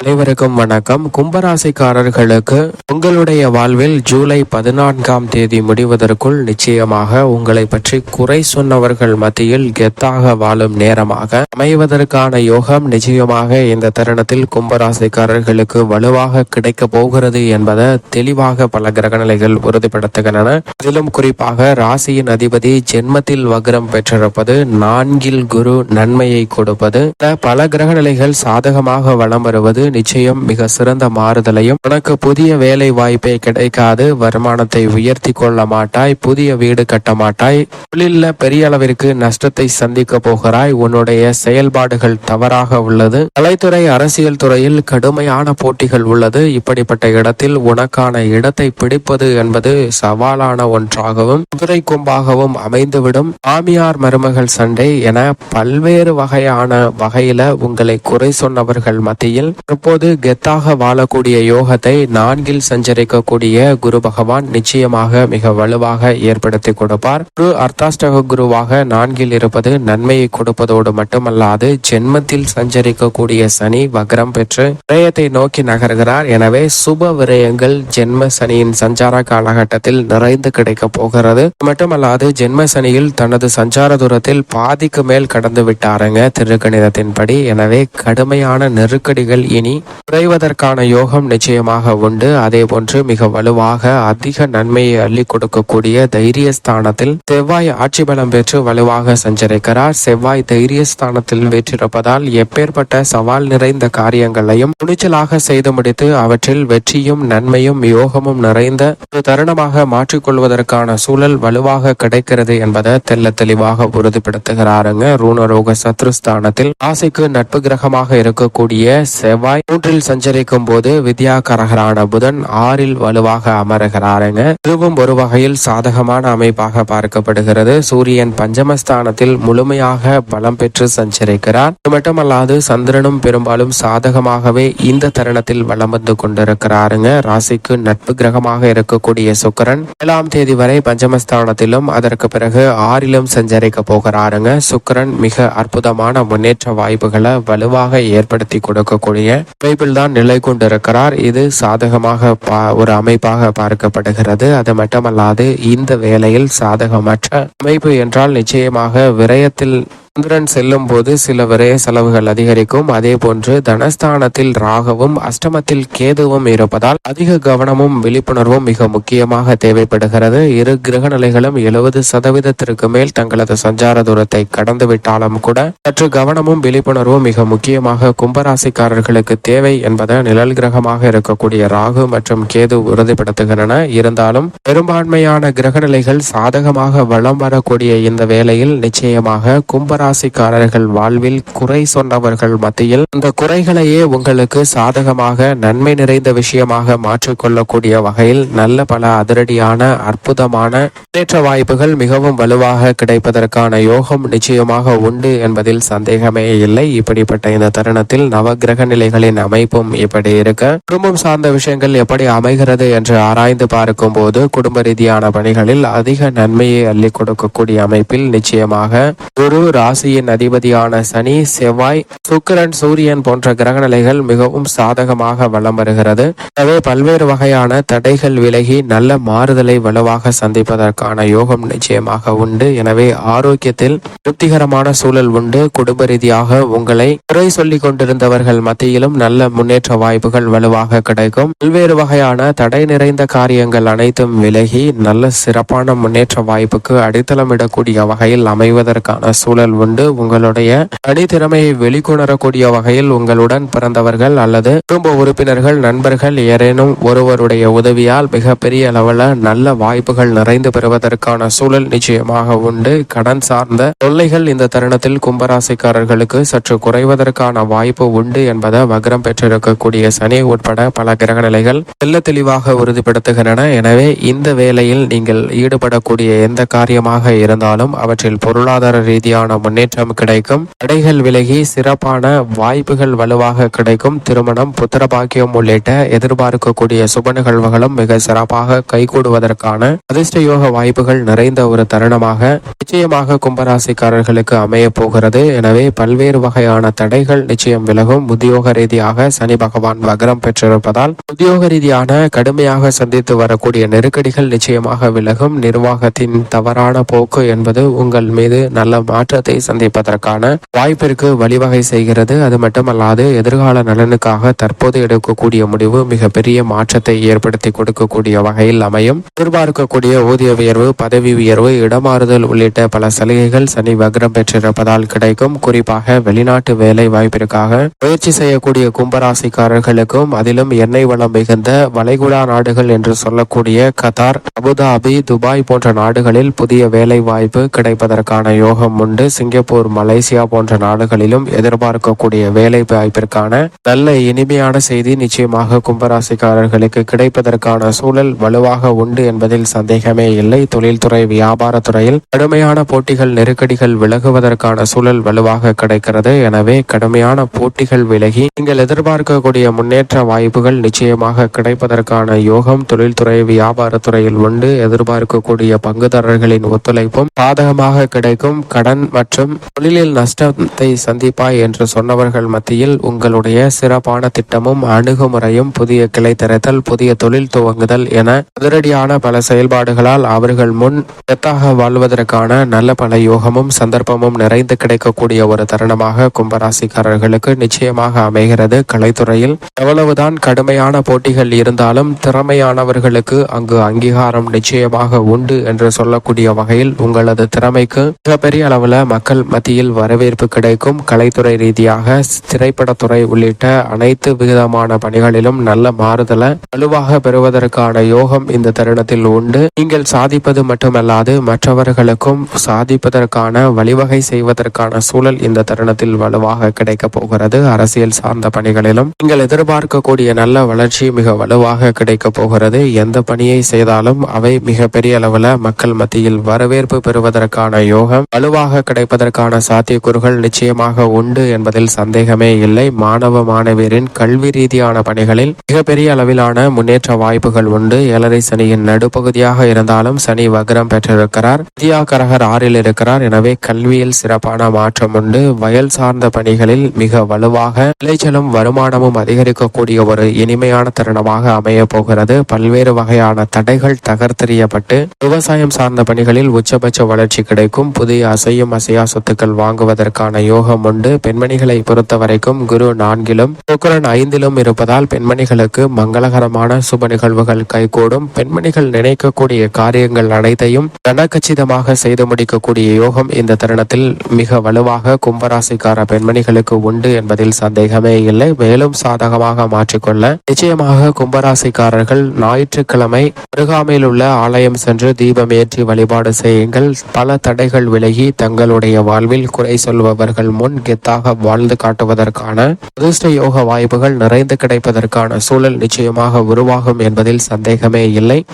அனைவருக்கும் வணக்கம். கும்பராசிக்காரர்களுக்கு உங்களுடைய வாழ்வில் ஜூலை பதினான்காம் தேதி முடிவதற்குள் நிச்சயமாக உங்களை பற்றி குறை சொன்னவர்கள் மத்தியில் கெத்தாக வாழும் நேரமாக அமைவதற்கான யோகம் நிச்சயமாக இந்த தருணத்தில் கும்பராசிக்காரர்களுக்கு வலுவாக கிடைக்க போகிறது என்பதை தெளிவாக பல கிரகநிலைகள் உறுதிப்படுத்துகின்றன. அதிலும் குறிப்பாக ராசியின் அதிபதி ஜென்மத்தில் வக்ரம் பெற்றிருப்பது நான்கில் குரு நன்மையை கொடுப்பது பல கிரகநிலைகள் சாதகமாக வலம் வருவது நிச்சயம் மிக சிறந்த மாறுதலையும் உனக்கு புதிய வேலை வாய்ப்பே கிடைக்காது வருமானத்தை உயர்த்தி கொள்ள மாட்டாய் புதிய வீடு கட்ட மாட்டாய். தொழில பெரிய அளவிற்கு நஷ்டத்தை சந்திக்க போகிறாய். உன்னுடைய செயல்பாடுகள் தவறாக உள்ளது. கலைத்துறை அரசியல் துறையில் கடுமையான போட்டிகள் உள்ளது. இப்படிப்பட்ட இடத்தில் உனக்கான இடத்தை பிடிப்பது என்பது சவாலான ஒன்றாகவும் குதிரை கொம்பாகவும் அமைந்துவிடும். மாமியார் மருமகள் சண்டை என பல்வேறு வகையான வகையில உங்களை குறை சொன்னவர்கள் மத்தியில் தற்போது கெத்தாக வாழக்கூடிய யோகத்தை நான்கில் சஞ்சரிக்கக்கூடிய குரு பகவான் நிச்சயமாக மிக வலுவாக ஏற்படுத்தி கொடுப்பார். குரு அர்த்தாஷ்டக குருவாக நான்கில் இருப்பது நன்மையை கொடுப்பதோடு மட்டுமல்லாது ஜென்மத்தில் சஞ்சரிக்கக்கூடிய சனி வக்ரம் பெற்று விரயத்தை நோக்கி நகர்கிறார். எனவே சுப விரயங்கள் ஜென்ம சனியின் சஞ்சார காலகட்டத்தில் நிறைந்து கிடைக்க போகிறது. மட்டுமல்லாது ஜென்ம சனியில் தனது சஞ்சார தூரத்தில் பாதிக்கு மேல் கடந்து விட்டாருங்க திருக்கணிதத்தின்படி. எனவே கடுமையான நெருக்கடிகள் இனி குறைவதற்கான யோகம் நிச்சயமாக உண்டு. அதே போன்று மிக வலுவாக அதிக நன்மையை அள்ளி கொடுக்கக்கூடிய தைரிய ஸ்தானத்தில் செவ்வாய் ஆட்சி பலம் பெற்று வலுவாக சஞ்சரிக்கிறார். செவ்வாய் தைரிய ஸ்தானத்தில் வெற்றிருப்பதால் எப்பேற்பட்ட சவால் நிறைந்த காரியங்களையும் துணிச்சலாக செய்து முடித்து அவற்றில் வெற்றியும் நன்மையும் யோகமும் நிறைந்த ஒரு தருணமாக மாற்றிக்கொள்வதற்கான சூழல் வலுவாக கிடைக்கிறது என்பதை தெல்ல தெளிவாக உறுதிப்படுத்துகிறாருங்க. ரூணரோக சத்ருஸ்தானத்தில் ஆசைக்கு நட்பு கிரகமாக இருக்கக்கூடிய செவ்வாய் மூன்றில் சஞ்சரிக்கும் போது வித்யாகரகரான புதன் ஆறில் வலுவாக அமருகிறாருங்க. இதுவும் ஒரு வகையில் சாதகமான அமைப்பாக பார்க்கப்படுகிறது. சூரியன் பஞ்சமஸ்தானத்தில் முழுமையாக பலம் பெற்று சஞ்சரிக்கிறார். இது மட்டுமல்லாது சந்திரனும் பெரும்பாலும் சாதகமாகவே இந்த தருணத்தில் வலம் வந்து கொண்டிருக்கிறாருங்க. ராசிக்கு நட்பு கிரகமாக இருக்கக்கூடிய சுக்கரன் ஏழாம் தேதி வரை பஞ்சமஸ்தானத்திலும் அதற்கு பிறகு ஆறிலும் சஞ்சரிக்க போகிறாருங்க. சுக்கரன் மிக அற்புதமான முன்னேற்ற வாய்ப்புகளை வலுவாக ஏற்படுத்தி கொடுக்கக்கூடிய பைபிள் தான் நிலை கொண்டிருக்கிறார். இது சாதகமாக பா- ஒரு அமைப்பாக பார்க்கப்படுகிறது. அது மட்டுமல்லாது இந்த வேளையில் சாதகமற்ற அமைப்பு என்றால் நிச்சயமாக விரயத்தில் சந்திரன் செல்லும் போது சில விரய செலவுகள் அதிகரிக்கும். அதே போன்று தனஸ்தானத்தில் ராகவும் அஷ்டமத்தில் கேதுவும் இருப்பதால் அதிக கவனமும் விழிப்புணர்வும் மிக முக்கியமாக தேவைப்படுகிறது. இரு கிரக நிலைகளும் எழுபது சதவீதத்திற்கு மேல் தங்களது சஞ்சார தூரத்தை கடந்து விட்டாலும் கூட சற்று கவனமும் விழிப்புணர்வும் மிக முக்கியமாக கும்பராசிக்காரர்களுக்கு தேவை என்பதை நிழல் கிரகமாக இருக்கக்கூடிய ராகு மற்றும் கேது உறுதிப்படுத்துகின்றன. இருந்தாலும் பெரும்பான்மையான கிரக நிலைகள் சாதகமாக வளம் வரக்கூடிய இந்த வேளையில் நிச்சயமாக ராசிக்காரர்கள் வாழ்வில் குறை சொன்னவர்கள் மத்தியில் அந்த குறைகளையே உங்களுக்கு சாதகமாக நன்மை நிறைந்த விஷயமாக மாற்றிக்கொள்ளக்கூடிய வகையில் நல்ல பல அதிரடியான அற்புதமான முன்னேற்ற வாய்ப்புகள் மிகவும் வலுவாக கிடைப்பதற்கான யோகம் நிச்சயமாக உண்டு என்பதில் சந்தேகமே இல்லை. இப்படிப்பட்ட இந்த தருணத்தில் நவகிரக நிலைகளின் அமைப்பும் இப்படி இருக்க குடும்பம் சார்ந்த விஷயங்கள் எப்படி அமைகிறது என்று ஆராய்ந்து பார்க்கும் போது குடும்ப ரீதியான பணிகளில் அதிக நன்மையை அள்ளி கொடுக்கக்கூடிய அமைப்பில் நிச்சயமாக குரு ராசியின் அதிபதியான சனி செவ்வாய் சுக்கிரன் சூரியன் போன்ற கிரகநிலைகள் மிகவும் சாதகமாக வலம் வருகிறது. எனவே பல்வேறு வகையான தடைகள் விலகி நல்ல மாறுதலை வலுவாக சந்திப்பதற்கான யோகம் நிச்சயமாக உண்டு. எனவே ஆரோக்கியத்தில் திருப்திகரமான சூழல் உண்டு. குடும்ப ரீதியாக உங்களை குறை சொல்லிக் கொண்டிருந்தவர்கள் மத்தியிலும் நல்ல முன்னேற்ற வாய்ப்புகள் வலுவாக கிடைக்கும். பல்வேறு வகையான தடை நிறைந்த காரியங்கள் அனைத்தும் விலகி நல்ல சிறப்பான முன்னேற்ற வாய்ப்புக்கு அடித்தளமிடக்கூடிய வகையில் அமைவதற்கான சூழல் கொண்டு உங்களுடைய தனித்திறமையை வெளிக்கொணரக்கூடிய வகையில் உங்களுடன் பிறந்தவர்கள் அல்லது குடும்ப உறுப்பினர்கள் நண்பர்கள் ஏதேனும் ஒருவருடைய உதவியால் மிகப்பெரிய அளவில் நல்ல வாய்ப்புகள் நிறைந்து பெறுவதற்கான சூழல் நிச்சயமாக உண்டு. கடன் சார்ந்த தொல்லைகள் இந்த தருணத்தில் கும்பராசிக்காரர்களுக்கு சற்று குறைவதற்கான வாய்ப்பு உண்டு என்பதை வக்ரம் பெற்றிருக்கக்கூடிய சனி உட்பட பல கிரக நிலைகள் தெல்ல தெளிவாக உறுதிப்படுத்துகின்றன. எனவே இந்த வேளையில் நீங்கள் ஈடுபடக்கூடிய எந்த காரியமாக இருந்தாலும் அவற்றில் பொருளாதார ரீதியான முன்னேற்றம் முன்னேற்றம் கிடைக்கும். தடைகள் விலகி சிறப்பான வாய்ப்புகள் வலுவாக கிடைக்கும். திருமணம் புத்திரபாக்கியம் உள்ளிட்ட எதிர்பார்க்கக்கூடிய சுப நிகழ்வுகளும் மிக சிறப்பாக கைகூடுவதற்கான அதிர்ஷ்ட யோக வாய்ப்புகள் நிறைந்த ஒரு தருணமாக நிச்சயமாக கும்பராசிக்காரர்களுக்கு அமைய போகிறது. எனவே பல்வேறு வகையான தடைகள் நிச்சயம் விலகும். உத்தியோக ரீதியாக சனி பகவான் வக்ரம் பெற்றிருப்பதால் உத்தியோக ரீதியான கடுமையாக சந்தித்து வரக்கூடிய நெருக்கடிகள் நிச்சயமாக விலகும். நிர்வாகத்தின் தவறான போக்கு என்பது உங்கள் மீது நல்ல மாற்றத்தை சந்திப்பதற்கான வாய்ப்பிற்கு வழிவகை செய்கிறது. அது மட்டுமல்லாது எதிர்கால நலனுக்காக தற்போது எடுக்கக்கூடிய முடிவு மிகப்பெரிய மாற்றத்தை ஏற்படுத்தி கொடுக்கக்கூடிய வகையில் அமையும். எதிர்பார்க்கக்கூடிய ஊதிய உயர்வு பதவி உயர்வு இடமாறுதல் உள்ளிட்ட பல சலுகைகள் சனி வக்ரம் பெற்றிருப்பதால் கிடைக்கும். குறிப்பாக வெளிநாட்டு வேலை வாய்ப்பிற்காக முயற்சி செய்யக்கூடிய கும்பராசிக்காரர்களுக்கும் அதிலும் எண்ணெய் வளம் மிகுந்த வளைகுடா நாடுகள் என்று சொல்லக்கூடிய கத்தார் அபுதாபி துபாய் போன்ற நாடுகளில் புதிய வேலை வாய்ப்பு கிடைப்பதற்கான யோகம் உண்டு. சிங்கப்பூர் மலேசியா போன்ற நாடுகளிலும் எதிர்பார்க்கக்கூடிய வேலை வாய்ப்பிற்கான நல்ல இனிமையான செய்தி நிச்சயமாக கும்பராசிக்காரர்களுக்கு கிடைப்பதற்கான சூழல் வலுவாக உண்டு என்பதில் சந்தேகமே இல்லை. தொழில்துறை வியாபாரத்துறையில் கடுமையான போட்டிகள் நெருக்கடிகள் விலகுவதற்கான சூழல் வலுவாக கிடைக்கிறது. எனவே கடுமையான போட்டிகள் விலகி நீங்கள் எதிர்பார்க்கக்கூடிய முன்னேற்ற வாய்ப்புகள் நிச்சயமாக கிடைப்பதற்கான யோகம் தொழில்துறை வியாபாரத்துறையில் உண்டு. எதிர்பார்க்கக்கூடிய பங்குதாரர்களின் ஒத்துழைப்பும் சாதகமாக கிடைக்கும். கடன் மற்றும் தொழிலில் நஷ்டத்தை சந்திப்பாய் என்று சொன்னவர்கள் மத்தியில் உங்களுடைய சிறப்பான திட்டமும் அணுகுமுறையும் புதிய கிளை திறத்தல் புதிய தொழில் துவங்குதல் என அதிரடியான பல செயல்பாடுகளால் அவர்கள் முன் எத்தாக வாழ்வதற்கான நல்ல பல யோகமும் சந்தர்ப்பமும் நிறைந்து கிடைக்கக்கூடிய ஒரு தருணமாக கும்பராசிக்காரர்களுக்கு நிச்சயமாக அமைகிறது. கலைத்துறையில் எவ்வளவுதான் கடுமையான போட்டிகள் இருந்தாலும் திறமையானவர்களுக்கு அங்கு அங்கீகாரம் நிச்சயமாக உண்டு என்று சொல்லக்கூடிய வகையில் உங்களது திறமைக்கு மிகப்பெரிய அளவுல மக்கள் மக்கள் மத்தியில் வரவேற்பு கிடைக்கும். கலைத்துறை ரீதியாக திரைப்படத்துறை உள்ளிட்ட அனைத்து விதமான பணிகளிலும் நல்ல மாறுதலை வலுவாக பெறுவதற்கான யோகம் இந்த தருணத்தில் உண்டு. நீங்கள் சாதிப்பது மட்டுமல்லாது மற்றவர்களுக்கும் சாதிப்பதற்கான வழிவகை செய்வதற்கான சூழல் இந்த தருணத்தில் வலுவாக கிடைக்க போகிறது. அரசியல் சார்ந்த பணிகளிலும் நீங்கள் எதிர்பார்க்கக்கூடிய நல்ல வளர்ச்சி மிக வலுவாக கிடைக்க போகிறது. எந்த பணியை செய்தாலும் அவை மிக பெரிய அளவுல மக்கள் மத்தியில் வரவேற்பு பெறுவதற்கான யோகம் வலுவாக கிடைப்பதற்கான சாத்தியக்கூறுகள் நிச்சயமாக உண்டு என்பதில் சந்தேகமே இல்லை. மாணவ மாணவியரின் கல்வி ரீதியான பணிகளில் மிகப்பெரிய அளவிலான முன்னேற்ற வாய்ப்புகள் உண்டு. ஏழரை சனியின் நடுப்பகுதியாக இருந்தாலும் சனி வக்ரம் பெற்றிருக்கிறார். வித்யாகரகர் ஆறில் இருக்கிறார். எனவே கல்வியில் சிறப்பான மாற்றம் உண்டு. வயல் சார்ந்த பணிகளில் மிக வலுவாக விளைச்சலும் வருமானமும் அதிகரிக்கக்கூடிய ஒரு இனிமையான தருணமாக அமைய போகிறது. பல்வேறு வகையான தடைகள் தகர்த்தெறியப்பட்டு விவசாயம் சார்ந்த பணிகளில் உச்சபட்ச வளர்ச்சி கிடைக்கும். புதிய அசையும் அசையா சொத்துக்கள் வாங்குவதற்கான யோகம் உண்டு. பெண்மணிகளை பொறுத்த வரைக்கும் குரு நான்கிலும் சுக்கரன் ஐந்திலும் இருப்பதால் பெண்மணிகளுக்கு மங்களகரமான சுப நிகழ்வுகள் கைகூடும். பெண்மணிகள் நினைக்கக்கூடிய காரியங்கள் அனைத்தையும் கனகச்சிதமாக செய்து முடிக்கக்கூடிய யோகம் இந்த தருணத்தில் மிக வலுவாக கும்பராசிக்கார பெண்மணிகளுக்கு உண்டு என்பதில் சந்தேகமே இல்லை. மேலும் சாதகமாக மாற்றிக்கொள்ள நிச்சயமாக கும்பராசிக்காரர்கள் ஞாயிற்றுக்கிழமை அருகாமையில் உள்ள ஆலயம் சென்று தீபம் ஏற்றி வழிபாடு செய்யுங்கள். பல தடைகள் விலகி தங்களுடைய வாழ்வில் குறை சொல்பவர்கள் முன் கெத்தாக வாழ்ந்து காட்டுவதற்கான அதிர்ஷ்ட யோக வாய்ப்புகள் நிறைந்து கிடைப்பதற்கான சூழல் நிச்சயமாக உருவாகும் என்பதில் சந்தேகமே இல்லை.